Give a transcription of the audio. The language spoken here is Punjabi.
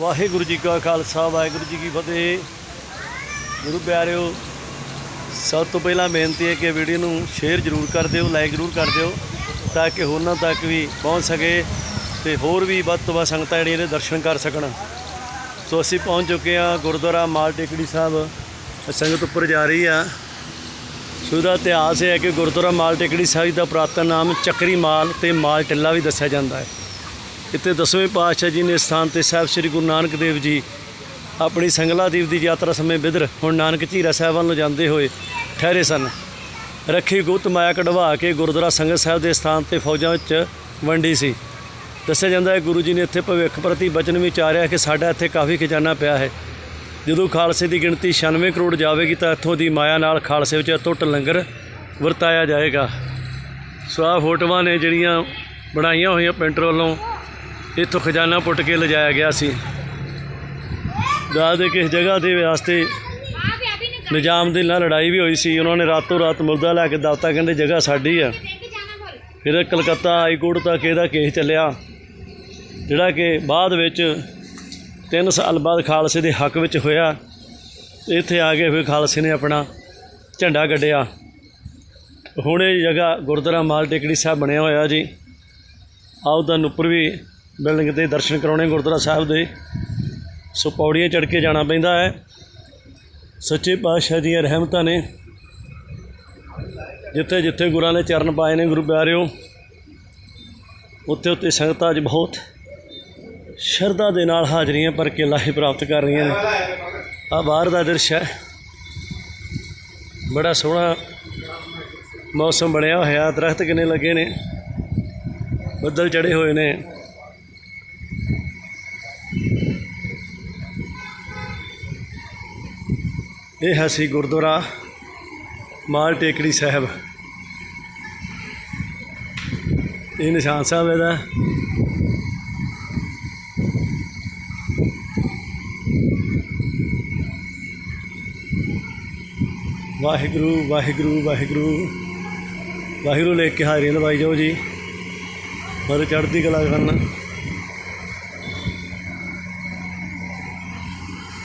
ਵਾਹਿਗੁਰੂ ਜੀ ਕਾ ਖਾਲਸਾ, ਵਾਹਿਗੁਰੂ ਜੀ ਕੀ ਫਤਿਹ। ਗੁਰੂ ਪਿਆਰਿਓ, ਸਭ ਤੋਂ ਪਹਿਲਾਂ ਬੇਨਤੀ ਹੈ ਕਿ ਵੀਡੀਓ ਨੂੰ ਸ਼ੇਅਰ ਜ਼ਰੂਰ ਕਰ ਦਿਓ, ਲਾਈਕ ਜ਼ਰੂਰ ਕਰ ਦਿਓ, ਤਾਂ ਕਿ ਹੋਰਨਾਂ ਤੱਕ ਵੀ ਪਹੁੰਚ ਸਕੇ ਤੇ ਹੋਰ ਵੀ ਵੱਧ ਤੋਂ ਵੱਧ ਸੰਗਤਾਂ ਜਿਹੜੀਆਂ ਨੇ ਦਰਸ਼ਨ ਕਰ ਸਕਣ। ਸੋ ਅਸੀਂ ਪਹੁੰਚ ਚੁੱਕੇ ਹਾਂ ਗੁਰਦੁਆਰਾ ਮਾਲ ਟੇਕੜੀ ਸਾਹਿਬ, ਸੰਗਤ ਉੱਪਰ ਜਾ ਰਹੀ ਆ। ਸੋ ਇਹਦਾ ਇਤਿਹਾਸ ਇਹ ਹੈ ਕਿ ਗੁਰਦੁਆਰਾ ਮਾਲ ਟੇਕੜੀ ਸਾਹਿਬ ਦਾ ਪੁਰਾਤਨ ਨਾਮ ਚੱਕਰੀ ਮਾਲ ਤੇ ਮਾਲ ਟਿੱਲਾ ਵੀ ਦੱਸਿਆ ਜਾਂਦਾ ਹੈ। ਇੱਥੇ ਦਸਵੇਂ ਪਾਤਸ਼ਾਹ ਜੀ ਨੇ ਸਥਾਨ ਤੇ ਸਾਹਿਬ ਸ੍ਰੀ ਗੁਰੂ ਨਾਨਕ ਦੇਵ ਜੀ ਆਪਣੀ ਸੰਗਲਾ ਦੀਪ ਦੀ ਯਾਤਰਾ ਸਮੇਂ ਬਿਦਰ ਹੁਣ ਨਾਨਕ ਝੀਰਾ ਸਾਹਿਬ ਵੱਲ ਜਾਂਦੇ ਹੋਏ ਠਹਿਰੇ ਸਨ। ਰੱਖੀ ਗੁਪਤ ਮਾਇਆ ਕਢਵਾ ਕੇ ਗੁਰਦੁਆਰਾ ਸੰਗਤ ਸਾਹਿਬ ਦੇ ਸਥਾਨ ਤੇ ਫੌਜਾਂ ਵਿੱਚ ਵੰਡੀ ਸੀ। ਦੱਸਿਆ ਜਾਂਦਾ ਹੈ ਗੁਰੂ ਜੀ ਨੇ ਇੱਥੇ ਭਵਿੱਖ ਪ੍ਰਤੀ ਬਚਨ ਵਿਚਾਰਿਆ ਕਿ ਸਾਡਾ ਇੱਥੇ ਕਾਫੀ ਖਜ਼ਾਨਾ ਪਿਆ ਹੈ। ਜਦੋਂ ਖਾਲਸੇ ਦੀ ਗਿਣਤੀ 96 ਕਰੋੜ ਜਾਵੇਗੀ ਤਾਂ ਇੱਥੋਂ ਦੀ ਮਾਇਆ ਨਾਲ ਖਾਲਸੇ ਵਿੱਚ ਟੁੱਟ ਲੰਗਰ ਵਰਤਾਇਆ ਜਾਏਗਾ। ਸੋ ਆਹ ਫੋਟੋਆਂ ਨੇ ਜਿਹੜੀਆਂ ਬਣਾਈਆਂ ਹੋਈਆਂ ਪੈਂਟਰ ਵੱਲੋਂ ਇੱਥੋਂ ਖਜ਼ਾਨਾ ਪੁੱਟ ਕੇ ਲਿਜਾਇਆ ਗਿਆ ਸੀ। ਦੱਸ ਦੇ ਕਿ ਜਗ੍ਹਾ ਦੇ ਵਾਸਤੇ ਨਿਜ਼ਾਮ ਦੇ ਨਾਲ ਲੜਾਈ ਵੀ ਹੋਈ ਸੀ, ਉਹਨਾਂ ਨੇ ਰਾਤੋਂ ਰਾਤ ਮੁਰਦਾ ਲੈ ਕੇ ਦਫਤਾ ਕਹਿੰਦੇ ਜਗ੍ਹਾ ਸਾਡੀ ਆ। ਫਿਰ ਕਲਕੱਤਾ ਹਾਈ ਕੋਰਟ ਤੱਕ ਇਹਦਾ ਕੇਸ ਚੱਲਿਆ, ਜਿਹੜਾ ਕਿ ਬਾਅਦ ਵਿੱਚ 3 ਸਾਲ ਬਾਅਦ ਖਾਲਸੇ ਦੇ ਹੱਕ ਵਿੱਚ ਹੋਇਆ। ਇੱਥੇ ਆ ਕੇ ਫਿਰ ਖਾਲਸੇ ਨੇ ਆਪਣਾ ਝੰਡਾ ਗੱਡਿਆ ਹੁਣ ਇਹ ਜਗ੍ਹਾ ਗੁਰਦੁਆਰਾ ਮਾਲ ਟੇਕੜੀ ਸਾਹਿਬ ਬਣਿਆ ਹੋਇਆ ਜੀ। ਆਓ ਤੁਹਾਨੂੰ ਉੱਪਰ ਵੀ ਬਿਲਡਿੰਗ ਦੇ ਦਰਸ਼ਨ ਕਰਾਉਣੇ ਗੁਰਦੁਆਰਾ ਸਾਹਿਬ ਦੇ। ਸੋ ਪੌੜੀਆਂ ਚੜ੍ਹ ਕੇ ਜਾਣਾ ਪੈਂਦਾ ਹੈ। ਸੱਚੇ ਪਾਤਸ਼ਾਹ ਦੀਆਂ ਰਹਿਮਤਾਂ ਨੇ। ਜਿੱਥੇ ਜਿੱਥੇ ਗੁਰਾਂ ਨੇ ਚਰਨ ਪਾਏ ਨੇ ਗੁਰੂ ਪਿਆਰਿਓ, ਉੱਥੇ ਉੱਤੇ ਸੰਗਤਾਂ ਅੱਜ ਬਹੁਤ ਸ਼ਰਧਾ ਦੇ ਨਾਲ ਹਾਜ਼ਰੀਆਂ ਭਰ ਕੇ ਲਾਹੇ ਪ੍ਰਾਪਤ ਕਰ ਰਹੀਆਂ ਨੇ। ਆ ਬਾਹਰ ਦਾ ਦ੍ਰਿਸ਼ ਹੈ। ਬੜਾ ਸੋਹਣਾ ਮੌਸਮ ਬਣਿਆ ਹੋਇਆ ਦਰਖਤ ਕਿੰਨੇ ਲੱਗੇ ਨੇ। ਬੱਦਲ ਚੜੇ ਹੋਏ ਨੇ। ਇਹ ਹੈ ਸੀ ਗੁਰਦੁਆਰਾ ਮਾਲ ਟੇਕੜੀ ਸਾਹਿਬ। ਇਹ ਨਿਸ਼ਾਨ ਸਾਹਿਬ ਇਹਦਾ। ਵਾਹਿਗੁਰੂ ਵਾਹਿਗੁਰੂ ਵਾਹਿਗੁਰੂ। ਵਾਹਿਗੁਰੂ ਲੈ ਕੇ ਹਾਜ਼ਰੀ ਲਵਾਈ ਜਾਓ ਜੀ। ਪਰ ਚੜ੍ਹਦੀ ਕਲਾ ਕਰਨ।